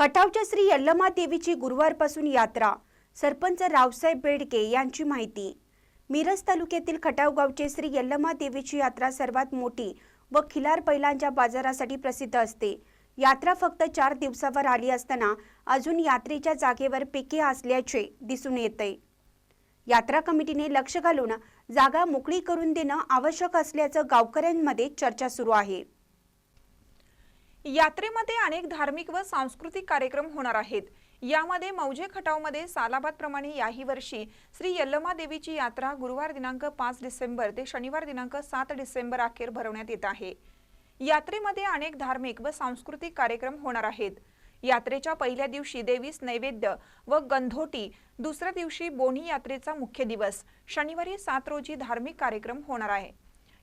खटावच्या श्री यल्लमा देवीची गुरुवारपासून यात्रा. सरपंच रावसाहेब बेडके यांची माहिती. मिरज तालुक्यातील खटाव गावचे श्री यल्लमा देवीची यात्रा सर्वात मोठी व खिलार बैलांच्या बाजारासाठी प्रसिद्ध असते. यात्रा फक्त चार दिवसावर आली असताना अजून यात्रेच्या जागेवर पिके असल्याचे दिसून येते. यात्रा कमिटीने लक्ष घालून जागा मोकळी करून देणं आवश्यक असल्याचं गावकऱ्यांमध्ये चर्चा सुरू आहे. यात्रेमध्ये अनेक धार्मिक व सांस्कृतिक कार्यक्रम होणार आहेत. यामध्ये मौजे खटावमध्ये सालाबादप्रमाणे याही वर्षी श्री यल्लमा देवीची यात्रा गुरुवार दिनांक पाच डिसेंबर ते शनिवार दिनांक सात डिसेंबर अखेर भरवण्यात येत आहे. यात्रेमध्ये अनेक धार्मिक व सांस्कृतिक कार्यक्रम होणार आहेत. यात्रेच्या पहिल्या दिवशी देवीस नैवेद्य व गंधोटी दुसऱ्या दिवशी बोनी यात्रेचा मुख्य दिवस शनिवारी सात रोजी धार्मिक कार्यक्रम होणार आहे.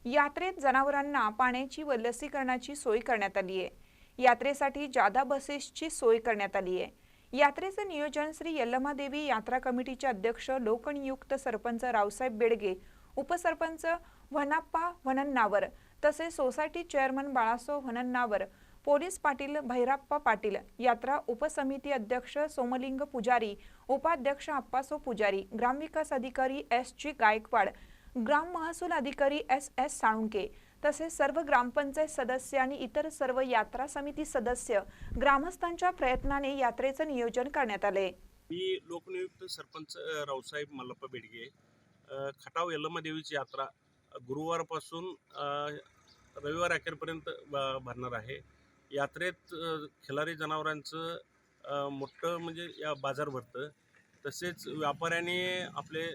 यात्रेत जनावरांना पाण्याची व लसीकरणाची सोय करण्यात आली आहे. यात्रेसाठी जादा बसेसची सोय करण्यात आली आहे. यात्रेचं नियोजन श्री यल्लमादेवी यात्रा कमिटीचे अध्यक्ष लोकनियुक्त सरपंच रावसाहेब बेडगे उपसरपंच वनाप्पा व्हनन्नावर तसेच society chairman Balaso Vhanannavar police Patil Bhairappa Patil यात्रा उपसमिती अध्यक्ष सोमलिंग पुजारी उपाध्यक्ष अप्पासो पुजारी ग्रामविकास अधिकारी एस जी गायकवाड ग्राम महसूल अधिकारी एस एस साळुंके तसेच सर्व ग्रामपंचायत सदस्य आणि इतर सर्व यात्रा समिती सदस्य ग्रामस्थांच्या प्रयत्नाने यात्रेचं नियोजन करण्यात आले. मी लोकनियुक्त सरपंच रावसाहेब मल्लप्पा बेडगे खटाव यल्लम्मा यात्रा गुरुवारपासून रविवार अखेरपर्यंत ब- भरणार आहे. यात्रेत खिलारी जनावरांचं मोठं म्हणजे या बाजार भरतं. तसेच व्यापाऱ्याने आपले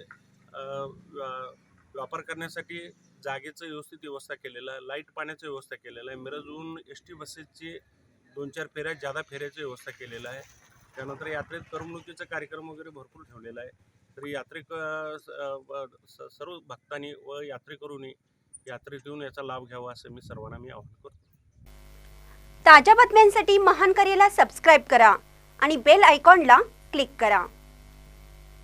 व्या- व्यापार करण्यासाठी जागेचं व्यवस्थित व्यवस्था केलेलं आहे लाइट पाण्याचं व्यवस्था केलेलं आहे. मिरजहून एस टी बसेसची दोन चार फेऱ्या जादा फेऱ्याची व्यवस्था केलेलं आहे. त्यानंतर यात्रेत करमणुकीचा कार्यक्रम वगैरे भरपूर ठेवलेला आहे. तर यात्रेक स- सर्व भक्तांनी व यात्रेकरूंनी यात्रेत येऊन याचा लाभ घ्यावा असं मी सर्वांना मी आवाहन करतो. ताज्या बातम्यांसाठी महान करेला सबस्क्राईब करा आणि बेल आयकॉनला क्लिक करा.